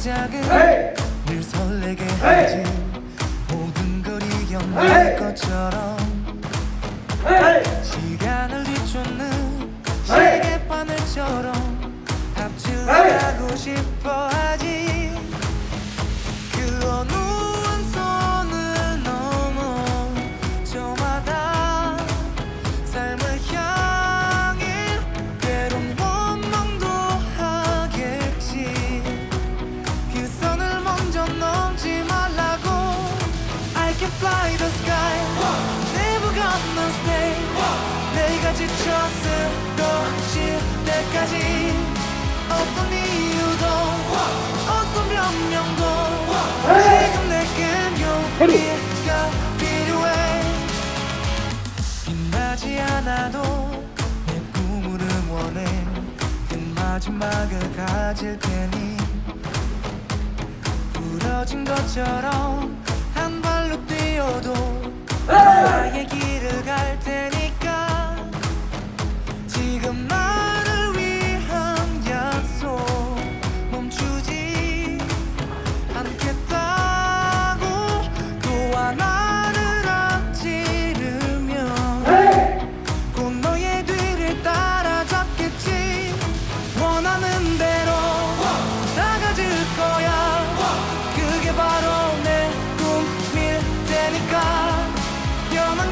시작은 늘 설레게 하지. 모든 걸 이겨낼 것처럼 시간을 뒤쫓는 시계 바늘처럼 필요해 빛나지 않아도 내 꿈을 응원해. 그 마지막을 가질 테니. 부러진 것처럼